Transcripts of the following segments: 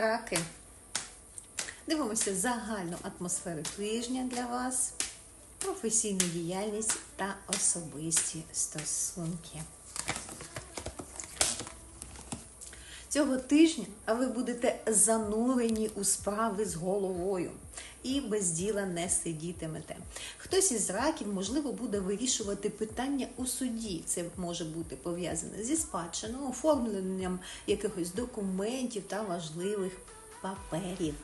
Раки. Дивимося загальну атмосферу тижня для вас, професійну діяльність та особисті стосунки. Цього тижня ви будете занурені у справи з головою і без діла не сидітимете. Хтось із раків, можливо, буде вирішувати питання у суді. Це може бути пов'язане зі спадщиною, оформленням якихось документів та важливих паперів.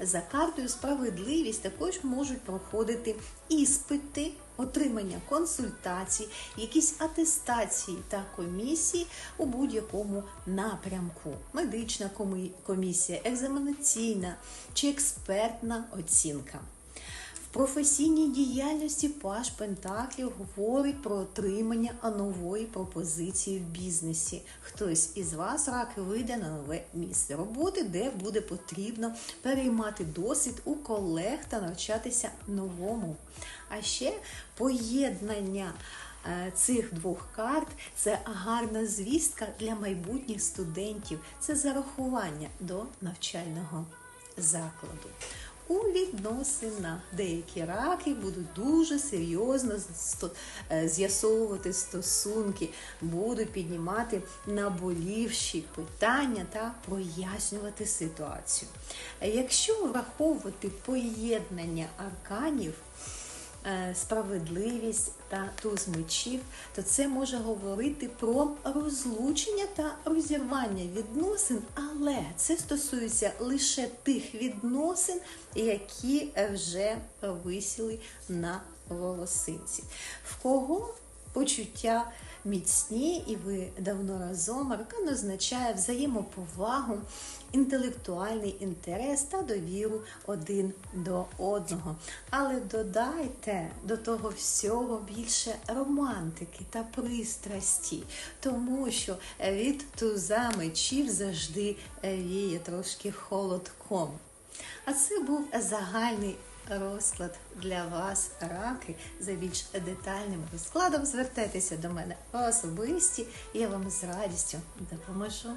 За картою справедливість також можуть проходити іспити, отримання консультацій, якісь атестації та комісії у будь-якому напрямку. Медична комі- комісія, екзаменаційна чи експертна оцінка. Професійній діяльності Паш Пентаклів говорить про отримання нової пропозиції в бізнесі. Хтось із вас раки вийде на нове місце роботи, де буде потрібно переймати досвід у колег та навчатися новому. А ще поєднання е, цих двох карт це гарна звістка для майбутніх студентів. Це зарахування до навчального закладу. У відносинах деякі раки будуть дуже серйозно е, з'ясовувати стосунки, будуть піднімати наболівші питання та прояснювати ситуацію. Якщо враховувати поєднання арканів, справедливість та туз мечів, то це може говорити про розлучення та розірвання відносин, але це стосується лише тих відносин, які е, вже висіли на волосинці. В кого почуття міцні і ви давно разом, аркан означає взаємоповагу, інтелектуальний інтерес та довіру один до одного. Але додайте до того всього більше романтики та пристрасті, тому що від туза мечів завжди віє трошки холодком. А це був загальний розклад для вас, раки. За більш детальним розкладом звертайтеся до мене особисті, я вам з радістю допоможу.